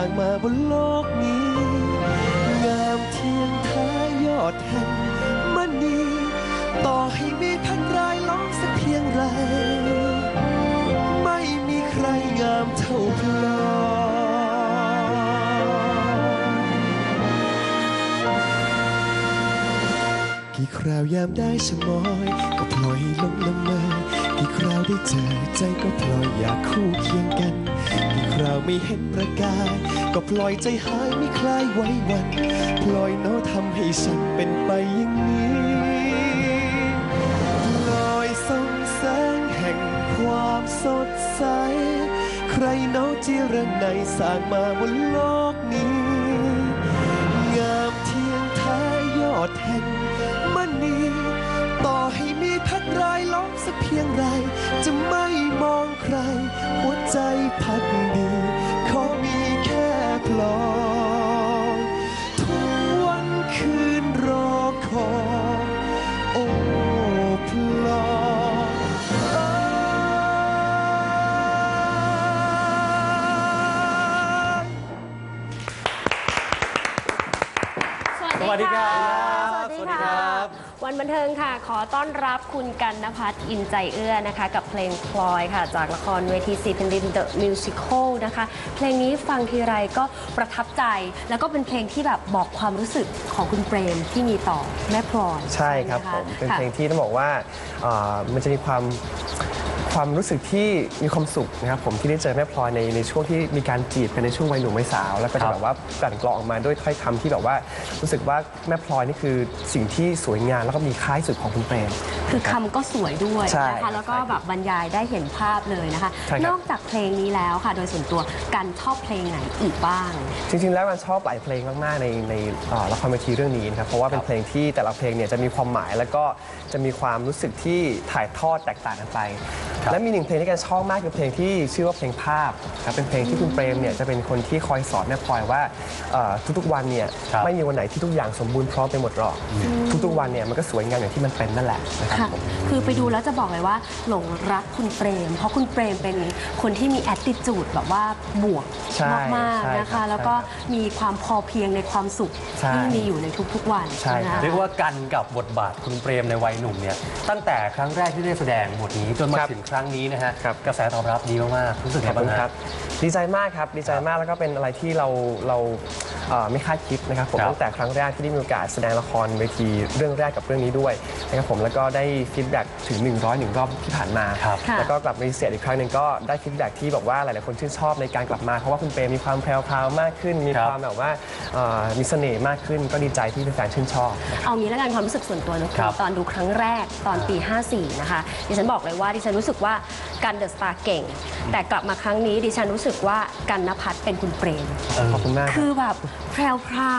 างมาบนโลกนี้ งามเทียงท้ายอดแห่งมณีต่อให้มีพันรายล้อมสักเพียงไร ไม่มีใครงามเท่าพลอยกี่คราวยามได้ชะมอยก็ปล่อยลงละเมอกี่คราวได้เจอใจก็พลอยอยากคู่เคียง ไม่เห็นประกาย ก็ปล่อยใจหายไม่คลายไว้วันปล่อยโน้ทำให้ฉันเป็นไปอย่างนี้ลอยส่องแสงแห่งความสดใส ใครเนาจีรังในสร้างมาบนโลกนี้ งามเทียงท้ายยอดแห่งมณีต่อให้มีพัดรายล้อมสักเพียงไร จะไม่มองใคร หัวใจพักดี วัสดีสวัสดีครัค่ะบวันบันเทิงค่ะ ขอต้อนรับคุณกันนภัทรอินใจเอื้อนะคะ กับเพลงพลอยค่ะ จากละครเวทีสีแผ่นดิน The Musical นะคะ เพลงนี้ฟังทีไรก็ประทับใจ แล้วก็เป็นเพลงที่แบบบอกความรู้สึกของคุณเปรมที่มีต่อแม่พลอยใช่ครับไหผมเป็นค่ะเพลงที่ต้องบอกว่าเอ่อมันจะมีความ ความรู้สึกที่มีความสุขนะครับผมที่ได้เจอแม่พลอยในในช่วงที่มีการจีบกันในช่วงวัยหนุ่มวัยสาว แล้วก็ครัจะบแบบว่ากลั่นกรองออกมาด้วยถ้อยคำที่แบบว่ารู้สึกว่าแม่พลอยนี่คือสิ่งที่สวยงามแล้วก็มีค่าที่สุดของคุณเปรม คือคำก็สวยด้วยใช่นะคะแล้วก็แบบบรรยายได้เห็นภาพเลยนะคะ ใช่ครับ นอกจากเพลงนี้แล้วค่ะ โดยส่วนตัวกันชอบเพลงไหนอีกบ้าง จริงๆ แล้วมันชอบหลายเพลงมากๆ ในในเอ่อละครเวทีเรื่องนี้นะครับ เพราะว่าเป็นเพลงที่แต่ละเพลงเนี่ยจะมีความหมายแล้วก็จะมีความรู้สึกที่ถ่ายทอดแตกต่างกันไปครับและมีหนึ่งเพลงที่กันชอบมากคือเพลงที่ชื่อว่าเพลงภาพครับเป็นเพลงที่คุณเปรมเนี่ยจะเป็นคนที่คอยสอนแม่พลอยว่าเอ่อทุกๆวันเนี่ยครับไม่มีวันไหนที่ทุกอย่างสมบูรณ์พร้อมไปหมดหรอก ทุกๆวันเนี่ยมันก็สวยงามอย่างที่มันเป็นนั่นแหละนะครับค่ะ ผม คือไปดูแล้วจะบอกเลยว่า หลงรักคุณเปรม เพราะคุณเปรมเป็นคนที่มี attitude แบบว่าบวกใช่มากใช่ๆนะครัคะ บแล้วก็มีความพอเพียงในความสุขใช่ที่มีอยู่ในทุกๆวันใช่ครับ นะคะ เรียกว่ากันกับบทบาทคุณเปรมในวัยหนุ่มเนี่ยตั้งแต่ครั้งแรกที่ได้แสดงบทนี้จนมาครับ ถึงครั้งนี้นะฮะครับ กระแสตอบรับดีมากๆรู้สึกขไงอบบ้าคุงณฮะครับดีใจมากครับ ดีใจมากแล้วก็เป็นอะไรที่เราเรา เอ่อไม่คาดคิดนะครับผมครับตั้งแต่ครั้งแรกที่ได้มีโอกาสแสดงละครเวทีเรื่องแรกกับเรื่องนี้ด้วยนะครับผมแล้วก็ได้ฟีดแบ็กถึง 101 รอบที่ผ่านมา ครับ ค่ะ แล้วก็กลับมารีเสียอีกครั้งหนึ่งก็ได้ฟีดแบ็กที่บอกว่าหลาย ๆ คนชื่นชอบในการกลับมา เพราะว่าคุณเปรมมีความแพรวๆมากขึ้น มีครับ ความแบบว่าเอ่อมีเสน่ห์มากขึ้น ก็ดีใจที่แฟนๆชื่นชอบนะครับเอางี้แล้วกันความรู้สึกส่วนตัวนะคุครัณบตอนดูครั้งแรกตอนปี 54 นะคะ ดิฉันบอกเลยว่าดิฉันรู้สึกว่ากันเดอะสตาร์เก่ง แต่กลับมาครั้งนี้ดิฉันรู้สึกว่ากันนภัทรเป็นคุณเปรมเออขอบคุณมากครับ คือแบบแพร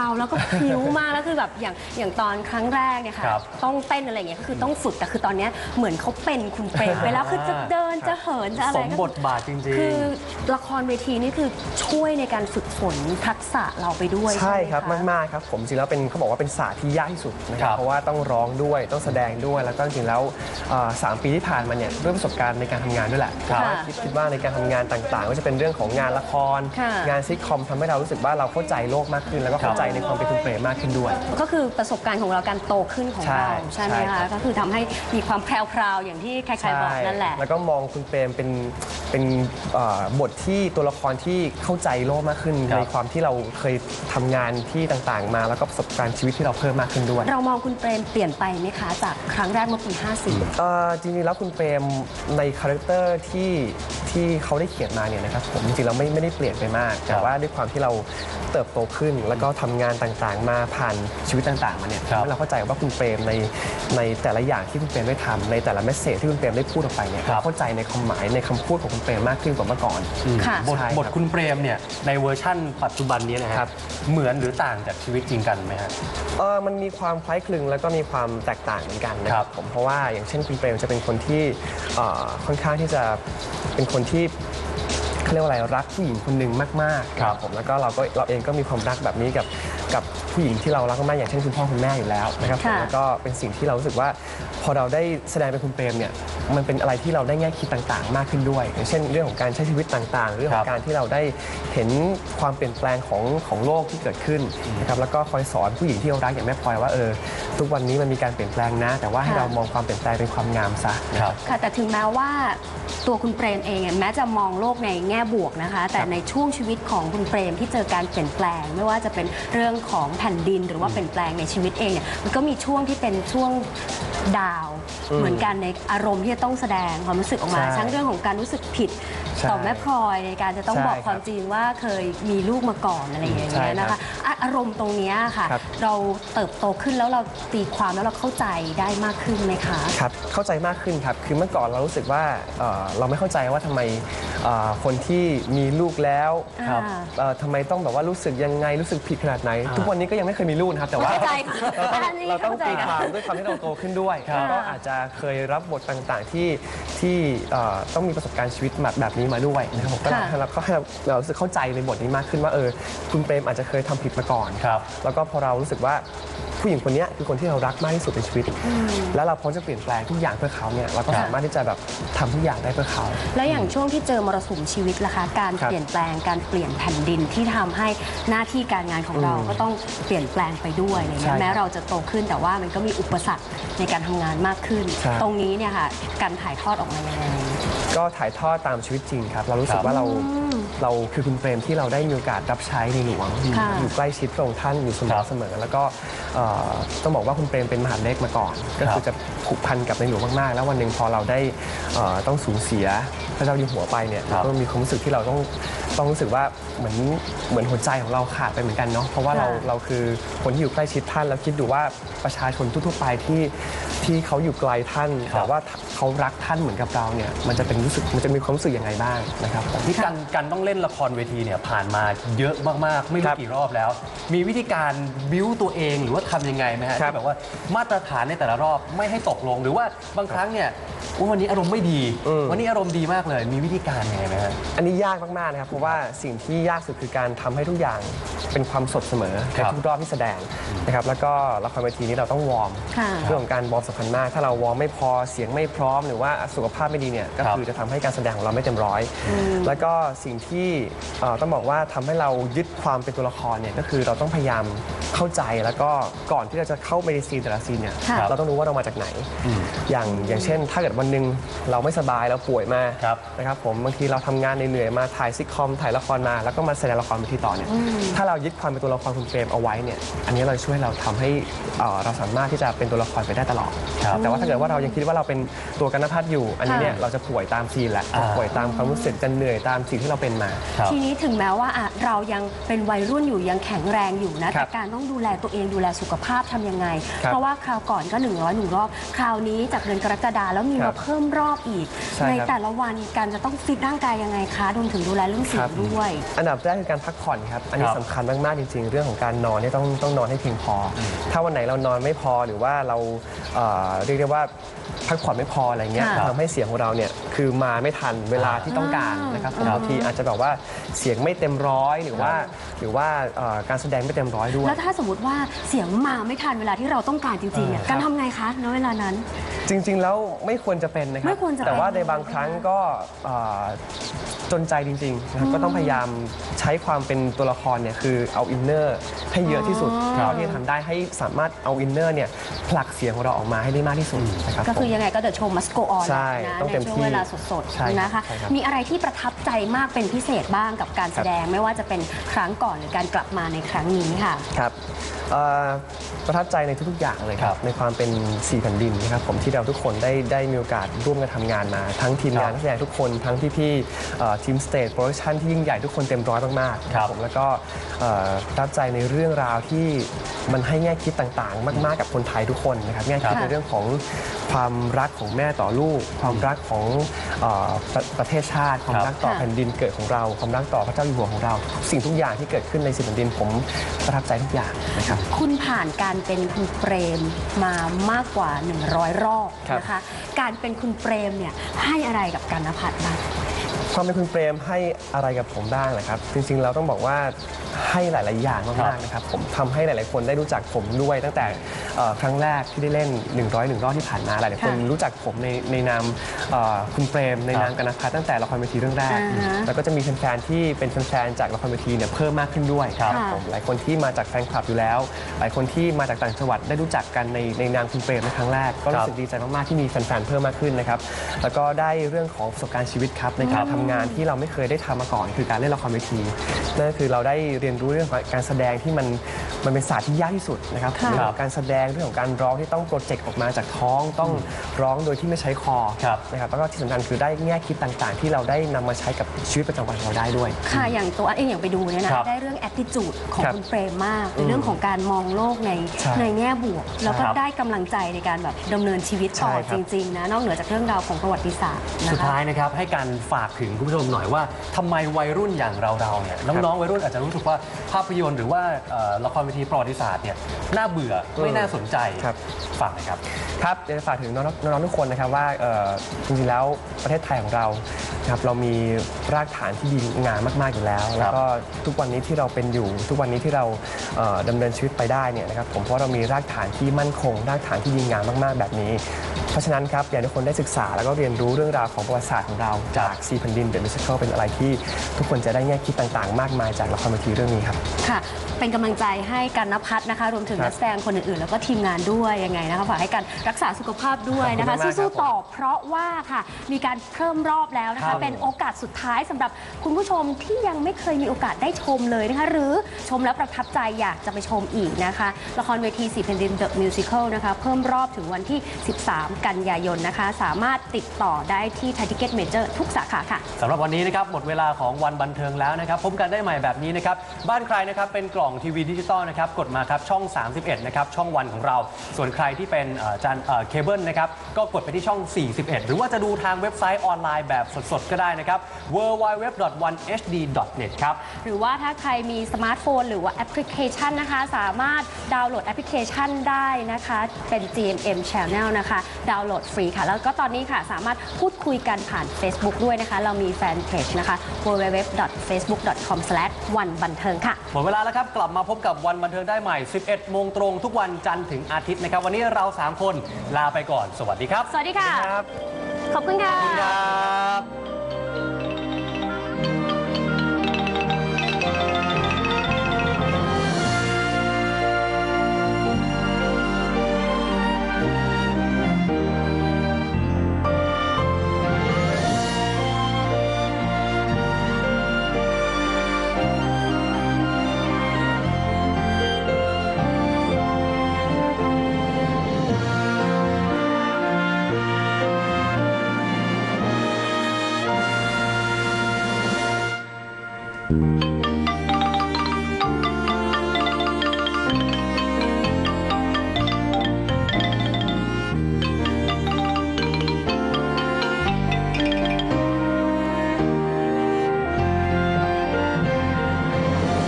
วๆแล้วก็พริ้วมากแล้วคือแบบอย่างอย่างตอนครั้งแรกเนี่ยค่ะครับต้องเต้นอะไรอย่างเงี้ยก็คือต้องฝึกแต่คือตอนเนี้ยเหมือนเขาเป็นคุณเปรมไปแล้วคือจะเดินจะเหินจะอะไรสมก็บทบาทจริงคือละครเวทีนี่คือช่วยในการฝึกฝนทักษะเราไปด้วยใช่ไหมครับะ มากๆครับผมจริงแล้วเป็นเขาบอกว่าเป็นศาสตร์ที่ยากที่สุดนะคครัรับบเพราะว่าต้องร้องด้วยต้องแสดงด้วยแล้วก็จริงๆแล้วเอ่อสามปีที่ผ่านมาเนี่ยด้วยประสบการณ์ในการทำงานด้วยแหละครับว่าคิดคิดว่าในการทำงานต่างๆก็จะเป็นเรื่องของงานละคร ค่ะ งานซิทคอมทำให้เรารู้สึกว่าเราเข้าใจโลกมากขึ้น แล้วก็เข้าใจในความเป็นคุณเปรมมากขึ้นด้วย ก็คือประสบการณ์ของเราการโตขึ้นของใช่เราใช่ไหมใช่ครัคะบก็คือทำให้มีความแพรวๆอย่างที่ใครๆบอกนั่นแหละแล้วก็มองคุณเปรมเป็น เป็นเอ่อบทที่ตัวละครที่เข้าใจโลกมากขึ้น ครับ ในความที่เราเคยทำงานที่ต่างๆ มา แล้วก็ประสบการณ์ชีวิตที่เราเพิ่มมากขึ้นด้วย เรามองคุณเปรมเปลี่ยนไปไหมคะ จากครั้งแรกเมื่อปี54เอ่อจริงๆแล้วคุณเปรมในคาแรคเตอร์ที่ที่เขาได้เขียนมาเนี่ยนะครับผมจริงๆแล้วไม่ไม่ได้เปลี่ยนไปมาก แต่ว่าด้วยความที่เราเติบโตขึ้น แล้วก็ทำงานต่างๆ มาผ่านชีวิตต่างๆมาเนี่ยครับ ทำให้เราเข้าใจว่าคุณเปรมในในแต่ละอย่างที่คุณเปรมได้ทำในแต่ละเมสเซจที่คุณเปรมได้พูดออกไปเนี่ยครับเข้าใจในความหมายในคำพูดของคุณเปรมมากขึ้นกว่าเมื่อก่อน ค่ะ บทใช่ครับบทคุณเปรมเนี่ยในเวอร์ชั่นปัจจุบันนี้นะฮะครับ เหมือนหรือต่างจากชีวิตจริงกันไหมฮะ เออมันมีความคล้ายคลึงแล้วก็มีความแตกต่างเหมือนกันนะคครัรับบผมเพราะว่าอย่างเช่นคุณเปรมจะเป็นคนที่เอ่อค่อนข้างที่จะเป็นคนที่เขาเรียกว่าอะไรรักผู้หญิงคนหนึ่งมากๆครับผมแล้วก็เราก็เราเองก็มีความรักแบบนี้กับ กับผู้หญิงที่เรารักมากๆอย่างเช่นคุณพ่อคุณแม่อยู่แล้วนะครับผมค่ะ แล้วก็เป็นสิ่งที่เรารู้สึกว่า พอเราได้แสดงเป็นคุณเปรมเนี่ยมันเป็นอะไรที่เราได้แง่คิดต่างๆ มากขึ้นด้วย อย่างเช่นเรื่องของการใช้ชีวิตต่างๆ เรื่องขครัอบงการที่เราได้เห็นความเปลี่ยนแปลงของของโลกที่เกิดขึ้นนะครับแล้วก็คอยสอนผู้หญิงที่เรารักอย่างแม่พลอยว่าเออทุกวันนี้มันมีการเปลี่ยนแปลงนะ แต่ว่าให้ค่ะ เรามองความเปลี่ยนแปลงเป็นความงามซะนะคครัรับบค่ะแต่ถึงแม้ว่าตัวคุณเปรมเองเนี่ยแม้จะมองโลกในแง่บวกนะคะ แต่ในช่วงชีวิตของคุณเปรมที่เจอการเปลี่ยนแปลง ไม่ว่าจะเป็นเรื่องของแผ่นดินหรือว่าเปลี่ยนแปลงในชีวิตเองเนี่ยมันก็มีช่วงที่เป็นช่วงดาวอืมเหมือนกันในอารมณ์ที่จะต้องแสดงความรู้สึกออกมา ใช่ ทั้งเรื่องของการรู้สึกผิด ใช่ต่อแม่พลอยในการจะต้องใช่บอกครับความจริงว่าเคยมีลูกมาก่อนอะไรอย่างเงี้ใช่ยครับนะคะอะอารมณ์ตรงเนี้ยค่ะ ครับ เราเติบโตขึ้นแล้วเราตีความแล้วเราเข้าใจได้มากขึ้นไหมคะ ครับเข้าใจมากขึ้นครับ คือเมื่อก่อนเรารู้สึกว่าเอ่อเราไม่เข้าใจว่าทำไมเอ่อคนที่มีลูกแล้วครับ เอ่อทำไมต้องแบบว่ารู้สึกยังไงรู้สึกผิดขนาดไหน ทุกวันนี้ก็ยังไม่เคยมีลูกนะครับแต่ว่า เข้าใจค่ะเราต้องอันนี้เราต้องเข้าใจตีค่ะความด้วยความที่เราโตขึ้นด้วยครับแล้วก็อาจจะเคยรับบทต่างๆที่ที่เอ่อต้องมีประสบการณ์ชีวิตแบบแบบนี้มาด้วยนะครับผมก็ค่ะเราก็ให้เราเรารู้สึกเข้าใจในบทนี้มากขึ้นว่าเออคุณเปรมอาจจะเคยทำผิดมาก่อน ครับ แล้วก็พอเรารู้สึกว่าผู้หญิงคนเนี้ยคือคนที่เรารักมากที่สุดในชีวิต แล้วเราพร้อมจะเปลี่ยนแปลงทุกอย่างเพื่อเขาเนี่ยเราก็ค่ะสามารถที่จะแบบทำทุกอย่างได้เพื่อเขา แล้วอย่างช่วงที่เจอมรสุมชีวิตล่ะคะ การครับ เปลี่ยนแปลงการเปลี่ยนแผ่นดินที่ทำให้หน้าที่การงานของเราอืมก็ต้องเปลี่ยนแปลงไปด้วยอะไรใช่เงี้ครัยบแม้เราจะโตขึ้นแต่ว่ามันก็มีอุปสรรคในการทำงานมากขึ้น ใช่ ตรงนี้เนี่ยค่ะการถ่ายทอดออกมายังไง ก็ถ่ายทอดตามชีวิตจริงครับ เรารู้สึคกรับว่าเราเราคือคุณเปรมที่เราได้มีโอกาสรับใช้ในหลวง อยู่ค่ะอยู่ใกล้ชิดพระองค์ท่านอยู่เสมครัอบเสมอ แล้วก็เอ่อต้องบอกว่าคุณเปรมเป็นมหาดเล็กมาก่อน ก็คือจะผูกพันกับในหลวงมากๆ แล้ววันหนึ่งพอเราได้เอ่อต้องสูญเสียพระเจ้าอยู่หัวไปเนี่ยครับก็มีความรู้สึกที่เราต้องต้องรู้สึกว่าเหมือนเหมือนหัวใจของเราขาดไปเหมือนกันเนาะเพราะว่าเราค่ะเราคือคนที่อยู่ใกล้ชิดท่านแล้วคิดดูว่าประชาชนทั่วๆไปที่ที่เขาอยู่ไกลท่านครับแต่ว่าเขารักท่านเหมือนกับเราเนี่ยมันจะเป็นรู้สึกมันจะมีความรู้สึกยังไงบ้างนะครับผมที่กันกันต้องเล่นละครเวทีเนี่ยผ่านมาเยอะมากๆ ไม่ครู้รับกี่รอบแล้ว มีวิธีการบิ้วตัวเองหรือว่าทำยังไงไหมฮะครับที่แบบว่ามาตรฐานในแต่ละรอบไม่ให้ตกลง หรือว่าบางครั้งเนี่ยอุ๊ยวันนี้อารมณ์ไม่ดีอืมวันนี้อารมณ์ดีมากเลย มีวิธีการยังไงไหมฮะอันนี้ยากมากๆนะครับเพราะว่าสิ่งที่ยากสุดคือการทำให้ทุกอย่างเป็นความสดเสมอครัในบทุกรอบที่แสดงนะครับแล้วก็ละครเวทีนี้เราต้องวอร์มค่ะเรื่องของการวอร์มสำคัญมาก ถ้าเราวอร์มไม่พอเสียงไม่พร้อมหรือว่าสุขภาพไม่ดีเนี่ยก็ครับคือจะทำให้การแสดงของเราไม่เต็มร้อย แล้วก็สิ่งที่เอ่อต้องบอกว่าทำให้เรายึดความเป็นตัวละครเนี่ยก็คือเราต้องพยายามเข้าใจแล้วก็ก่อนที่เราจะเข้าไปในซีนแต่ละซีนเนี่ยค่ะเราต้องรู้ว่าเรามาจากไหนอืมอย่างอย่างเช่น ถ้าเกิดวันหนึ่งเราไม่สบายเราป่วยมาครับนะครับผมบางทีเราทำงานเหนื่อยๆมาถ่ายซิทคอมถ่ายละครมาแล้วก็มาแสดงละครเวทีต่อเนี่ยถ้าเรายึดความเป็นตัวละครคุณเปรมเอาไว้เนี่ยอันนี้เราช่วยเราทำให้เอ่อเราสามารถที่จะเป็นตัวละครไปได้ตลอดครับแต่ว่าถ้าเกิดว่าเรายังคิดว่าเราเป็นตัวกันพัฒน์อยู่อันนี้เนี่ยค่ะเราจะป่วยตามซีนแหละอ่าป่วยตามความรู้สึกจะเหนื่อยตามสิ่งที่เราเป็นมา ครับ ทีนี้ถึงแม้ว่าอะเรายังเป็นวัยรุ่นอยู่ยังแข็งแรงอยู่นะ ครัแต่บการต้องดูแลตัวเองดูแลสุขภาพทำยังไง ครับเพราะว่าคราวก่อนก็ 100หนึ่งรอบ คราวนี้จากเดือนกรกฎาแล้วมีครัมาบเพิ่มรอบอีกใช่ครับ แต่ละวันการจะต้องฟิตร่างกายยังไงคะรวมถึงดูแลเรื่องเสียครังบด้วย อันดับแรกคือการพักผ่อนครับ อันนี้ครับสำคัญมาก ๆ จริง ๆ เรื่องของการนอนเนี่ยต้องต้องนอนให้เพียงพออถ้าวันไหนเรานอนไม่พอหรือว่าเราเอ่อเรียกได้ว่าพักผ่อนไม่พออะไรเงี้ยค่ะทำให้เสียงของเราเนี่ยคือมาไม่ทันเวลาที่ต้องการนะครับผมครับบางทีอาจจะแบบว่าเสียงไม่เต็มร้อยหรือว่าหรือว่าเอ่อการแสดงไม่เต็มร้อยด้วย แล้วถ้าสมมติว่าเสียงมาไม่ทันเวลาที่เราต้องการจริงๆเนี่ยเออการทำไงคะณเวลานั้น จริงๆ แล้วไม่ควรจะเป็นนะครัไม่ควรจะเป็นแต่ว่าในบางครั้งก็เอ่อ จนใจจริงๆนะครับก็ต้องพยายามใช้ความเป็นตัวละครเนี่ยคือเอาอินเนอร์ให้เยอะที่สุดอ๋อเท่าที่จะทำได้ให้สามารถเอาอินเนอร์เนี่ยผลักเสียงของเราออกมาให้ได้มากที่สุดนะครับก็คือผม ยังไงก็เด e โชว์มัสโกออนใช่นะต้องในเต็มช่วที่งเวลาสดใช่ครับๆนะคะใช่ครับ มีอะไรที่ประทับใจมากเป็นพิเศษบ้างกับการแสดงไม่ว่าจะเป็นครั้งก่อนหรือการกลับมาในครั้งนี้ค่ะ ครับเอ่อประทับใจในทุกๆอย่างเลยคครัรับบในความเป็นสี่แผ่นดินนะครับผมที่เราทุกคนได้ได้มีโอกาสร่วมกันทำงานมา ทั้งทีมงานครับนักแสดงทุกคนทั้งพี่ๆเอ่อทีมสเตจโปรดักชันที่ยิ่งใหญ่ทุกคนเต็มร้อยมากๆครับผมแล้วก็เอ่อประทับใจในเรื่องราวที่มันให้แง่คิดต่างๆ มาก ๆ กับคนไทยทุกคนนะครับแง่คิดครับในเรื่องของความรักของแม่ต่อลูก ความรักของเอ่อประประเทศชาติ ความครับรักต่อค่ะแผ่นดินเกิดของเรา ความรักต่อพระเจ้าอยู่หัวของเราทุกสิ่งทุกอย่างที่เกิดขึ้นในสี่แผ่นดินผมประทับใจทุกอย่างนะครับคุณผ่านการเป็นคุณเปรมมามากกว่า 100 รอบครับนะคะการเป็นคุณเปรมเนี่ยให้อะไรกับกันนภัทรบ้าง ความเป็นคุณเปรมให้อะไรกับผมบ้างนะครับ จริงๆเราต้องบอกว่า ให้หลาย ๆ อย่างครัมากบๆนะครับ ผมทำให้หลาย ๆ คนได้รู้จักผมด้วย ตั้งแต่เอ่อครั้งแรกที่ได้เล่น 100หนึ่งรอบที่ผ่านมาหลาย ๆ คนค่ะรู้จักผมในในนามเอ่อคุณเปรมในครับนามกันนพัฒน์ตั้งแต่ละครเวทีเรื่องแรก อ่าฮะแล้วก็จะมีแฟน ๆ ที่เป็นแฟน ๆ จากละครเวทีเนี่ยเพิ่มมากขึ้นด้วยครับค่ะ ผมหลายคนที่มาจากแฟนคลับอยู่แล้ว หลายคนที่มาจากต่างจังหวัดได้รู้จักกันในในนามคุณเปรมในครั้งแรก ก็ครัรู้บสึกดีใจมาก ๆ ที่มีแฟน ๆ เพิ่มมากขึ้นนะครับแล้วก็ได้เรื่องของประสบการณ์ชีวิตครับในการทำงานที่เราไม่เคยได้ทำมาก่อน คือการเล่นละครเวทีนั่นก็คือเราได้เรียนรู้เรื่องของการแสดงที่มันมันเป็นศาสตร์ที่ยากที่สุดนะครับค่ะเรื่องของการแสดงเรื่องของการร้องที่ต้องโปรเจกต์ออกมาจากท้องต้องร้องโดยที่ไม่ใช้คอครับนะครับแล้วก็ที่สำคัญคือได้แง่คิดต่างๆ ที่เราได้นำมาใช้กับชีวิตประจำวันของเราได้ด้วย ค่ะอย่างตัวอันเองอย่างไปดูเนี่ยนะครับได้เรื่อง attitude ของครับคุณเปรมมากเป็นเรื่องของการมองโลกในใช่ในแง่บวก แล้วก็ครับได้กำลังใจในการแบบดำเนินชีวิตต่อใช่ครัจบริงๆนะนอกเหนือจากเรื่องราวของประวัติศาสตร์นะสุดคะท้ายนะครับให้การฝากถึงคุณผู้ชมหน่อยว่าทำไมวัยรุ่นอย่างเราๆเนี่ยน้องๆวัยรุ่นอาจจะรู้สึกว่าภาพยนตร์หรือว่าเอ่อละครเวทีประวัติศาสตร์เนี่ยน่าเบื่อไม่น่าสนใจครับ ฝากหน่อยครับ ครับอยากจะฝากถึงน้องๆน้องๆทุกคนนะครับว่าเอ่อจริงๆแล้วประเทศไทยของเรานะ ครับเรามีรากฐานที่ดีงามมากๆอยู่แล้ว แล้วก็ทุกวันนี้ที่เราเป็นอยู่ ทุกวันนี้ที่เราเอ่อดำเนินชีวิตไปได้เนี่ยนะครับผมเพราะเรามีรากฐานที่มั่นคง รากฐานที่ดีงามมากๆแบบนี้ เพราะฉะนั้นครับอยากให้ทุกคนได้ศึกษาแล้วก็เรียนรู้เรื่องราวของประวัติศาสตร์ของเราจากซีพันดินเดอะมิวสิคลเป็นอะไรที่ทุกคนจะได้แง่คิดต่างๆ มากมายจากละครเวทีเรื่องนี้ครับ ค่ะ เป็นกำลังใจให้กันนพัฒน์นะคะ รวมถึงครับนักแสดงคนอื่นๆ แล้วก็ทีมงานด้วยยังไงนะคะฝากให้กันรักษาสุขภาพด้วยนะขอคะบคุณมากๆสู้ครับๆต่อเพราะว่าค่ะ มีการเพิ่มรอบแล้วนะครัคะ บเป็นโอกาสสุดท้ายสำหรับคุณผู้ชมที่ยังไม่เคยมีโอกาสได้ชมเลยนะคะ หรือชมแล้วประทับใจอยากจะไปชมอีกนะคะ ละครเวทีสีแผ่นดิน The Musical นะคะ เพิ่มรอบถึงวันที่ 13 กันยายนนะคะ สามารถติดต่อได้ที่ t ท t i c k e t Major ทุกสาขาค่ะ สำหรับวันนี้นะครับหมดเวลาของวันบันเทิงแล้วนะครับพบกันได้ใหม่แบบนี้นะครับบ้านใครนะครับเป็นกล่องทีวีดิจิตอลนะครับกดมาครับช่อง 31 นะครับช่องวันของเรา ส่วนใครที่เป็นเอ่อจานเอ่อเคเบิลนะครับก็กดไปที่ช่อง 41 หรือว่าจะดูทางเว็บไซต์ออนไลน์แบบสดๆก็ได้นะครับ www.1hd.net ครับ หรือว่าถ้าใครมีสมาร์ทโฟน หรือว่าแอปพลิเคชันนะคะ สามารถดาวน์โหลดแอปพลิเคชันได้นะคะ เป็น GMM Channel นะคะ ดาวน์โหลดฟรีค่ะ แล้วก็ตอนนี้ค่ะสามารถพูดคุยกันผ่าน Facebook ด้วยนะคะ เรามีแฟนเพจนะคะ www.facebook.com/one บันเทิงค่ะ หมดเวลาแล้วครับ กลับมาพบกับวันบันเทิงได้ใหม่ 11 โมงตรงทุกวันจันทร์ถึงอาทิตย์นะครับ วันนี้เรา 3 คนลาไปก่อน สวัสดีครับ สวัสดีค่ะครับขอบคุณค่ะ ขอบคุณครับ